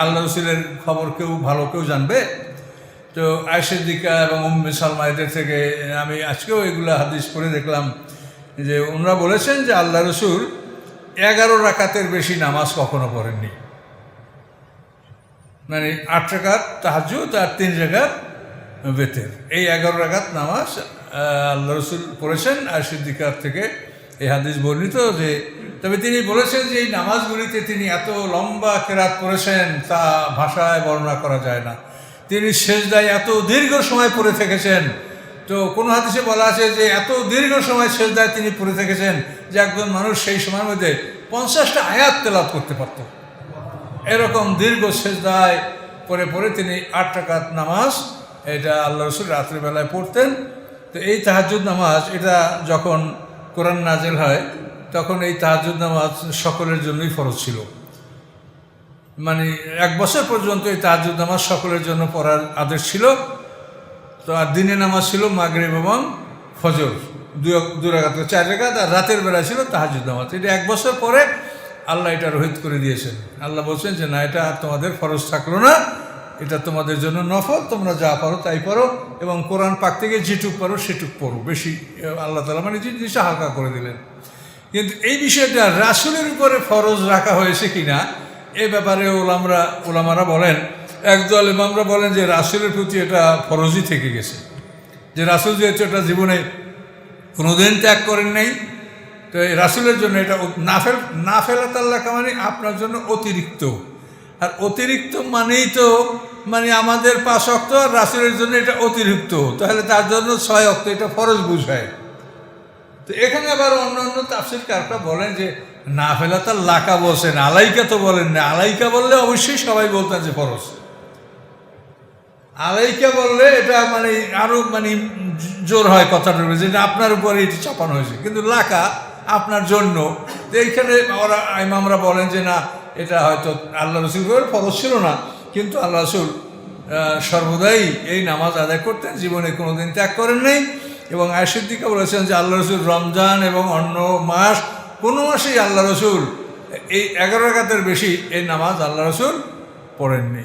আল্লাহ রসুলের খবর কেউ ভালো কেউ জানবে। তো আয়সিদ্দিকা এবং উম্মে সালমা এদের থেকে আমি আজকেও এগুলো হাদিস পড়ে দেখলাম যে ওনারা বলেছেন যে আল্লাহ রসুল এগারো রাকাতের বেশি নামাজ কখনো পড়েননি। মানে আট রাকাত তাহাজুদ আর তিন রাকাত বেতের এই এগারো রাকাত নামাজ আল্লাহ রসুল পড়েছেন। আর সিদ্দিকার থেকে এই হাদিস বর্ণিত যে তবে তিনি বলেছেন যে এই নামাজগুলিতে তিনি এত লম্বা কেরাত পড়েছেন, তা ভাষায় বর্ণনা করা যায় না। তিনি শেষদায় এত দীর্ঘ সময় পড়ে থেকেছেন। তো কোনো হাদিসে বলা আছে যে এত দীর্ঘ সময় শেষদায় তিনি পড়ে থেকেছেন যে একজন মানুষ সেই সময়ের মধ্যে পঞ্চাশটা আয়াত তেলাপ করতে পারত। এরকম দীর্ঘ শেষদায় পরে পরে তিনি আট টাকাত নামাজ এটা আল্লাহ রসুল রাত্রিবেলায় পড়তেন। তো এই তাহাজুদ নামাজ এটা যখন কোরআন নাজেল হয় তখন এই তাহাজুদ নামাজ সকলের জন্যই ফরজ ছিল। মানে এক বছর পর্যন্ত এই তাহাজুদ নামাজ সকলের জন্য পড়ার আদেশ ছিল। তো আর দিনে নামাজ ছিল মাগরিব এবং ফজর। দু রাগাত চার রেখাত আর রাতের বেলা ছিল তাহাজুদ নামাজ। এটা এক বছর পরে আল্লাহ এটা রোহিত করে দিয়েছেন। আল্লাহ বলছেন যে, না, এটা আর তোমাদের ফরজ থাকল না। এটা তোমাদের জন্য নফল। তোমরা যা পারো তাই পারো এবং কোরআন পাক থেকে যেটুক পারো সেটুক পড়ো। বেশি, আল্লাহ তালা মানে জিনিসটা হালকা করে দিলেন। কিন্তু এই বিষয়টা রাসুলের উপরে ফরজ রাখা হয়েছে কিনা, এ ব্যাপারে ওলামরা, ওলামারা বলেন, একদল ইমামরা বলেন যে রাসুলের প্রতি এটা ফরজই থেকে গেছে। যে রাসুল যেহেতু এটা জীবনে কোনোদিন ত্যাগ করেন নাই, তো এই রাসুলের জন্য এটা অ- নাফেল নাফেলাত আল্লাহ মানে আপনার জন্য অতিরিক্ত। আর অতিরিক্ত মানেই তো মানে আমাদের পাঁচ অক্ত আর রাসুলের জন্য এটা অতিরিক্ত। তাহলে তার জন্য ছয় অক্ত এটা ফরজ বুঝায়। তো এখানে আবার অন্য অন্য তাফসির কারটা বলেন যে, না ফেলা তার লাকা বলছেন, আলাইকা তো বলেন না। আলাইকা বললে অবশ্যই সবাই বলতেন যে ফরজ। আলাইকা বললে এটা মানে আরও মানে জোর হয় কথাটা যেটা আপনার উপরে এটি চাপানো হয়েছে। কিন্তু লাকা আপনার জন্য। এইখানে ওরা ইমামরা বলেন যে, না, এটা হয়তো আল্লাহ রসুল ফরজ ছিল না। কিন্তু আল্লাহ রসুল সর্বদাই এই নামাজ আদায় করতেন, জীবনে কোনোদিন ত্যাগ করেন নাই। এবং আয়সিদ্দিকা বলেছেন যে আল্লাহ রসুল রমজান এবং অন্য মাস, কোনো মাসেই আল্লাহ রসুল এই এগারো রাকাতের বেশি এই নামাজ আল্লাহ রসুল পড়েননি।